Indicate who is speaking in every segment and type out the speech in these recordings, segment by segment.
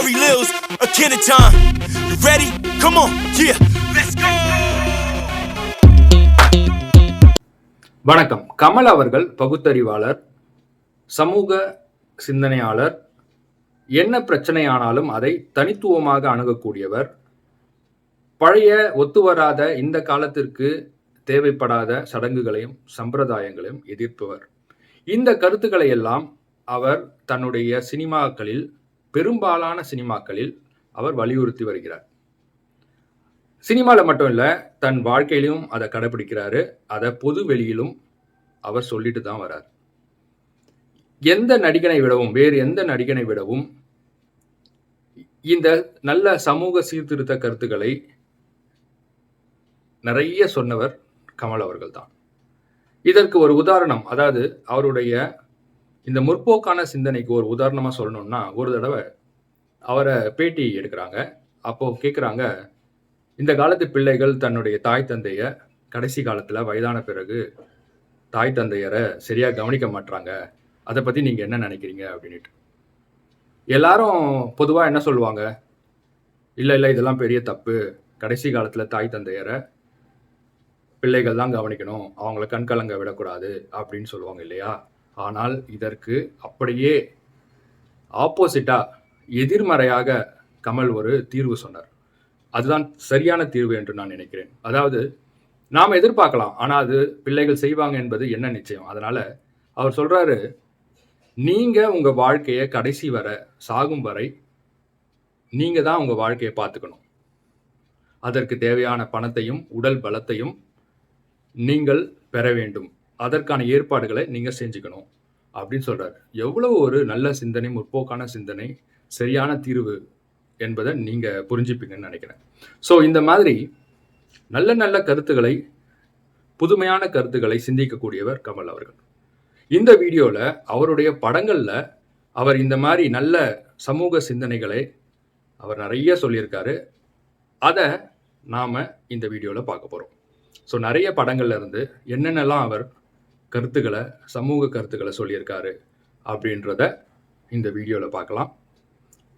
Speaker 1: Curry Lils, a kid of time. You ready? Come on, yeah, let's go.
Speaker 2: வணக்கம் கமல் அவர்கள் பகுத்தறிவாளர் சமூக சிந்தனையாளர் என்ன பிரச்சனையானாலும் அதை தனித்துவமாக அணுகக்கூடியவர் பழைய ஒத்துவராத இந்த காலத்திற்கு தேவைப்படாத சடங்குகளையும் சம்பிரதாயங்களையும் எதிர்ப்பவர் இந்த கருத்துக்களை எல்லாம் அவர் தன்னுடைய சினிமாக்களில் பெரும்பாலான சினிமாக்களில் அவர் வலியுறுத்தி வருகிறார். சினிமாவில் மட்டும் இல்லை தன் வாழ்க்கையிலும் அதை கடைபிடிக்கிறாரு. அதை பொது வெளியிலும் அவர் சொல்லிட்டு தான் வரார். எந்த நடிகனை விடவும் வேறு எந்த நடிகனை விடவும் இந்த நல்ல சமூக சீர்திருத்த கருத்துக்களை நிறைய சொன்னவர் கமல் அவர்கள் தான். இதற்கு ஒரு உதாரணம் அதாவது அவருடைய இந்த முற்போக்கான சிந்தனைக்கு ஒரு உதாரணமாக சொல்லணும்னா ஒரு தடவை அவரை பேட்டி எடுக்கிறாங்க. அப்போ கேட்குறாங்க இந்த காலத்து பிள்ளைகள் தன்னுடைய தாய் தந்தையை கடைசி காலத்தில் வயதான பிறகு தாய் தந்தையரை சரியாக கவனிக்க மாட்றாங்க. அதை பற்றி நீங்கள் என்ன நினைக்கிறீங்க? அப்படின்ட்டு எல்லாரும் பொதுவாக என்ன சொல்லுவாங்க? இல்லை இல்லை இதெல்லாம் பெரிய தப்பு. கடைசி காலத்தில் தாய் தந்தையரை பிள்ளைகள் தான் கவனிக்கணும். அவங்கள கண்கலங்க விடக்கூடாது. அப்படின்னு சொல்லுவாங்க இல்லையா? ஆனால் இதற்கு அப்படியே ஆப்போசிட்டாக எதிர்மறையாக கமல் ஒரு தீர்வு சொன்னார். அதுதான் சரியான தீர்வு என்று நான் நினைக்கிறேன். அதாவது நாம் எதிர்பார்க்கலாம் ஆனால் அது பிள்ளைகள் செய்வாங்க என்பது என்ன நிச்சயம்? அதனால் அவர் சொல்கிறாரு நீங்கள் உங்கள் வாழ்க்கையை கடைசி வர சாகும் வரை நீங்கள் தான் உங்கள் வாழ்க்கையை பார்த்துக்கணும். அதற்கு தேவையான பணத்தையும் உடல் பலத்தையும் நீங்கள் பெற வேண்டும். அதற்கான ஏற்பாடுகளை நீங்கள் செஞ்சுக்கணும். அப்படின்னு சொல்கிறார் எவ்வளவு ஒரு நல்ல சிந்தனை முற்போக்கான சிந்தனை சரியான தீர்வு என்பதை நீங்கள் புரிஞ்சுப்பீங்கன்னு நினைக்கிறேன். ஸோ இந்த மாதிரி நல்ல நல்ல கருத்துக்களை புதுமையான கருத்துக்களை சிந்திக்கக்கூடியவர் கமல் அவர்கள். இந்த வீடியோவில் அவருடைய படங்களில் அவர் இந்த மாதிரி நல்ல சமூக சிந்தனைகளை அவர் நிறைய சொல்லியிருக்காரு. அதை நாம் இந்த வீடியோவில் பார்க்க போகிறோம் ஸோ நிறைய படங்கள்ல இருந்து என்னென்னலாம் அவர் கருத்துக்களை சமூக கருத்துக்களை சொல்லியிருக்காரு அப்படின்றத இந்த வீடியோவில் பார்க்கலாம்.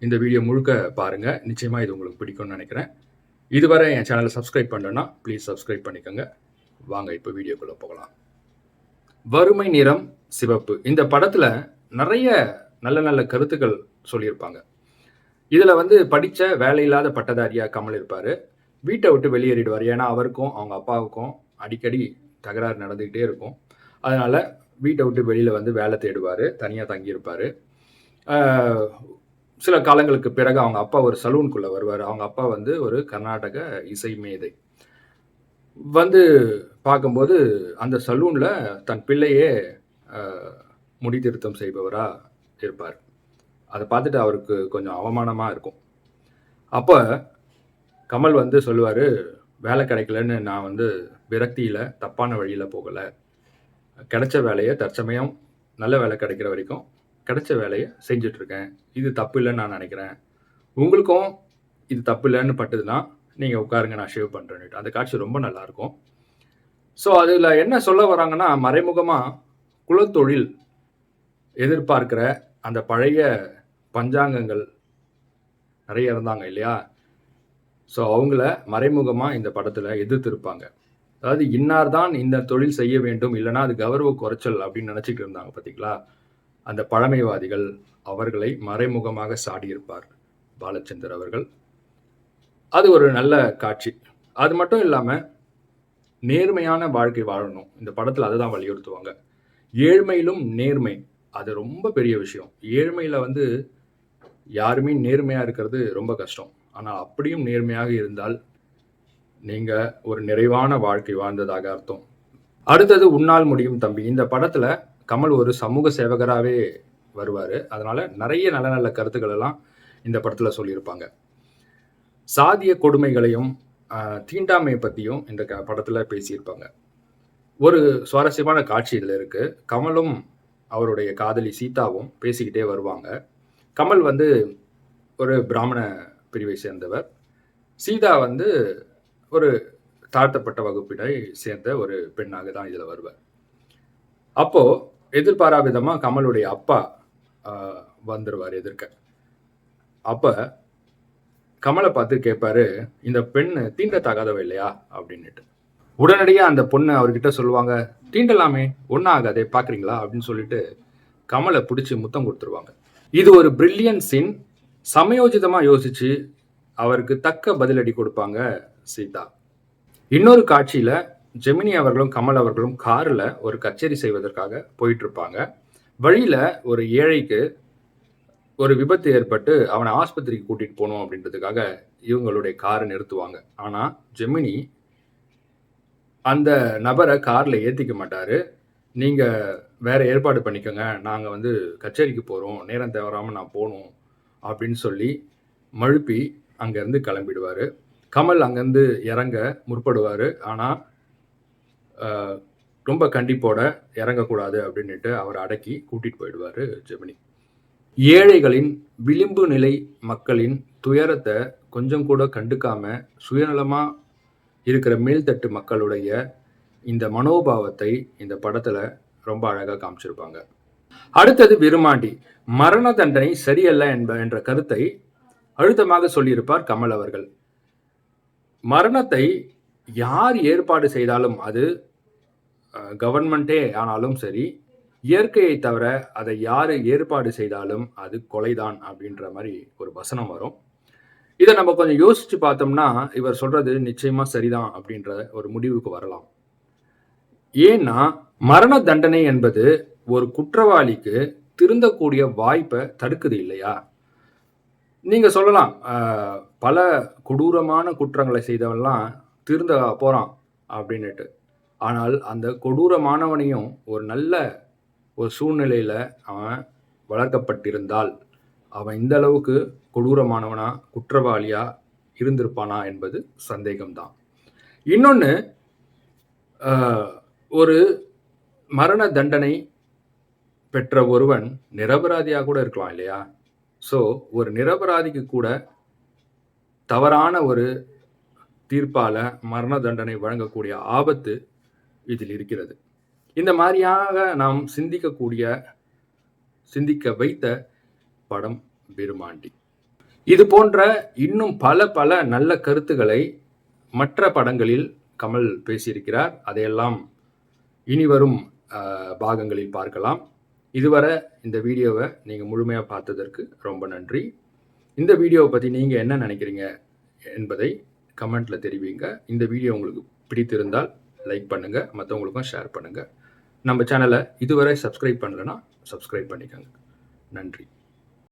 Speaker 2: இந்த வீடியோ முழுக்க பாருங்கள் நிச்சயமாக இது உங்களுக்கு பிடிக்கும்னு நினைக்கிறேன். இதுவரை என் சேனலை சப்ஸ்கிரைப் பண்ணலன்னா ப்ளீஸ் சப்ஸ்கிரைப் பண்ணிக்கோங்க. வாங்க இப்போ வீடியோக்குள்ளே போகலாம். வறுமை நிறம் சிவப்பு. இந்த படத்தில் நிறைய நல்ல நல்ல கருத்துக்கள் சொல்லியிருப்பாங்க. இதில் வந்து படித்த வேலையில்லாத பட்டதாரியாக கமல் இருப்பார். வீட்டை விட்டு வெளியேறிடுவார். ஏன்னா அவருக்கும் அவங்க அப்பாவுக்கும் அடிக்கடி தகராறு நடந்துக்கிட்டே இருக்கும். அதனால் வீட்டை விட்டு வெளியில் வந்து வேலை தேடுவார் தனியாக தங்கியிருப்பார். சில காலங்களுக்கு பிறகு அவங்க அப்பா ஒரு சலூனுக்குள்ளே வருவார். அவங்க அப்பா வந்து ஒரு கர்நாடக இசை மேதை. வந்து பார்க்கும்போது அந்த சலூனில் தன் பிள்ளையே ஆஹ், முடி திருத்தம் செய்பவராக இருப்பார். அதை பார்த்துட்டு அவருக்கு கொஞ்சம் அவமானமாக இருக்கும். அப்போ கமல் வந்து சொல்லுவார் வேலை கிடைக்கலன்னு நான் வந்து விரக்தியில் தப்பான வழியில் போகலை. கிடைச்ச வேலையை தற்சமயம் நல்ல வேலை கிடைக்கிற வரைக்கும் கிடைச்ச வேலையை செஞ்சிட்ருக்கேன். இது தப்பு இல்லைன்னு நான் நினைக்கிறேன். உங்களுக்கும் இது தப்பு இல்லைன்னு பட்டதுன்னா நீங்கள் உட்காருங்க நான் ஷேவ் பண்ணுறேன்னுட்டு அந்த காட்சி ரொம்ப நல்லாயிருக்கும். ஸோ அதில் என்ன சொல்ல வராங்கன்னா மறைமுகமாக குலத்தொழில் எதிர்பார்க்கிற அந்த பழைய பஞ்சாங்கங்கள் நிறைய இருந்தாங்க இல்லையா? ஸோ அவங்கள மறைமுகமாக இந்த படத்தில் எதிர்த்திருப்பாங்க. அதாவது இன்னார் தான் இந்த தொழில் செய்ய வேண்டும் இல்லைன்னா அது கௌரவ குறைச்சல் அப்படின்னு நினச்சிட்டு இருந்தாங்க பார்த்தீங்களா அந்த பழமைவாதிகள் அவர்களை மறைமுகமாக சாடியிருப்பார் பாலச்சந்தர் அவர்கள். அது ஒரு நல்ல காட்சி. அது மட்டும் இல்லாமல் நேர்மையான வாழ்க்கை வாழணும். இந்த படத்தில் அதை தான் வலியுறுத்துவாங்க. ஏழ்மையிலும் நேர்மை அது ரொம்ப பெரிய விஷயம். ஏழ்மையில் வந்து யாருமே நேர்மையாக இருக்கிறது ரொம்ப கஷ்டம். ஆனால் அப்படியும் நேர்மையாக இருந்தால் நீங்கள் ஒரு நிறைவான வாழ்க்கை வாழ்ந்ததாக அர்த்தம். அடுத்தது உன்னால் முடியும் தம்பி. இந்த படத்தில் கமல் ஒரு சமூக சேவகராகவே வருவார். அதனால நிறைய நல்ல நல்ல கருத்துக்கள் எல்லாம் இந்த படத்தில் சொல்லியிருப்பாங்க. சாதிய கொடுமைகளையும் தீண்டாமை பற்றியும் இந்த க படத்தில் பேசியிருப்பாங்க. ஒரு சுவாரஸ்யமான காட்சி இதில் இருக்குது கமலும் அவருடைய காதலி சீதாவும் பேசிக்கிட்டே வருவாங்க. கமல் வந்து ஒரு பிராமண பிரிவை சேர்ந்தவர். சீதா வந்து ஒரு தாழ்த்தப்பட்ட வகுப்பினை சேர்ந்த ஒரு பெண்ணாக தான் இதில் வருவார். அப்போது எதிர்பாரா விதமாக கமலுடைய அப்பா வந்துடுவார் எதிர்க்க. அப்ப கமலை பார்த்து கேட்பாரு இந்த பெண் தீண்டத்தகாதவ இல்லையா? அப்படின்னுட்டு. உடனடியாக அந்த பொண்ணு அவர்கிட்ட சொல்லுவாங்க தீண்டலாமே ஒன்றும் ஆகாதே பார்க்குறீங்களா? அப்படின்னு சொல்லிட்டு கமலை பிடிச்சி முத்தம் கொடுத்துருவாங்க. இது ஒரு பிரில்லியன் சீன் சமயோஜிதமாக யோசிச்சு அவருக்கு தக்க பதிலடி கொடுப்பாங்க சீதா. இன்னொரு காட்சியில் ஜெமினி அவர்களும் கமல் அவர்களும் காரில் ஒரு கச்சேரி செய்வதற்காக போயிட்டு இருப்பாங்க வழியில் ஒரு ஏழைக்கு ஒரு விபத்து ஏற்பட்டு அவனை ஆஸ்பத்திரிக்கு கூட்டிகிட்டு போகணும் அப்படின்றதுக்காக இவங்களுடைய காரை நிறுத்துவாங்க. ஆனால் ஜெமினி அந்த நபரை காரில் ஏற்றிக்க மாட்டார். நீங்கள் வேற ஏற்பாடு பண்ணிக்கோங்க. நாங்கள் வந்து கச்சேரிக்கு போகிறோம் நேரம் தவறாம நான் போகணும் அப்படின்னு சொல்லி மழுப்பி அங்கேருந்து கிளம்பிடுவார். கமல் அங்கேருந்து இறங்க முற்படுவார். ஆனால் ரொம்ப கண்டிப்போட இறங்கக்கூடாது அப்படின்னுட்டு அவர் அடக்கி கூட்டிகிட்டு போயிடுவார் ஜெமினி. ஏழைகளின் விளிம்பு நிலை மக்களின் துயரத்தை கொஞ்சம் கூட கண்டுக்காம சுயநலமாக இருக்கிற மேல்தட்டு மக்களுடைய இந்த மனோபாவத்தை இந்த படத்தில் ரொம்ப அழகாக காமிச்சிருப்பாங்க. அடுத்தது விருமாண்டி மரண தண்டனை சரியல்ல என்ப என்ற கருத்தை அழுத்தமாக சொல்லியிருப்பார் கமல் அவர்கள். மரணத்தை யார் ஏற்பாடு செய்தாலும் அது கவர்மெண்ட்டே ஆனாலும் சரி இயற்கையை தவிர அதை யார் ஏற்பாடு செய்தாலும் அது கொலைதான் அப்படின்ற மாதிரி ஒரு வசனம் வரும். இதை நம்ம கொஞ்சம் யோசிச்சு பார்த்தோம்னா இவர் சொல்றது நிச்சயமா சரிதான் அப்படின்ற ஒரு முடிவுக்கு வரலாம். ஏன்னா மரண தண்டனை என்பது ஒரு குற்றவாளிக்கு திருந்தக்கூடிய வாய்ப்பை தடுக்குது இல்லையா? நீங்க சொல்லலாம் பல கொடூரமான குற்றங்களை செய்தவன்லாம் திருந்த போகிறான் அப்படின்னுட்டு. ஆனால் அந்த கொடூரமானவனையும் ஒரு நல்ல ஒரு சூழ்நிலையில் அவன் வளர்க்கப்பட்டிருந்தால் அவன் இந்த அளவுக்கு கொடூரமானவனா குற்றவாளியா இருந்திருப்பானா என்பது சந்தேகம்தான். இன்னொன்று ஒரு மரண தண்டனை பெற்ற ஒருவன் நிரபராதியாக கூட இருக்கலாம் இல்லையா? ஸோ ஒரு நிரபராதிக்கு கூட தவறான ஒரு தீர்ப்பால மரண தண்டனை வழங்கக்கூடிய ஆபத்து இதில் இருக்கிறது. இந்த மாதிரியாக நாம் சிந்திக்கக்கூடிய சிந்திக்க வைத்த படம் பெருமாண்டி. இது போன்ற இன்னும் பல பல நல்ல கருத்துக்களை மற்ற படங்களில் கமல் பேசியிருக்கிறார். அதையெல்லாம் இனி வரும் பாகங்களில் பார்க்கலாம். இதுவரை இந்த வீடியோவை நீங்கள் முழுமையாக பார்த்ததற்கு ரொம்ப நன்றி. இந்த வீடியோவை பற்றி நீங்கள் என்ன நினைக்கிறீங்க என்பதை கமெண்ட்டில் தெரிவிங்க. இந்த வீடியோ உங்களுக்கு பிடித்திருந்தால் லைக் பண்ணுங்கள் மற்றவங்களுக்கும் ஷேர் பண்ணுங்கள் நம்ம சேனலை இதுவரை சப்ஸ்கிரைப் பண்ணலைன்னா சப்ஸ்கிரைப் பண்ணிக்கோங்க. நன்றி.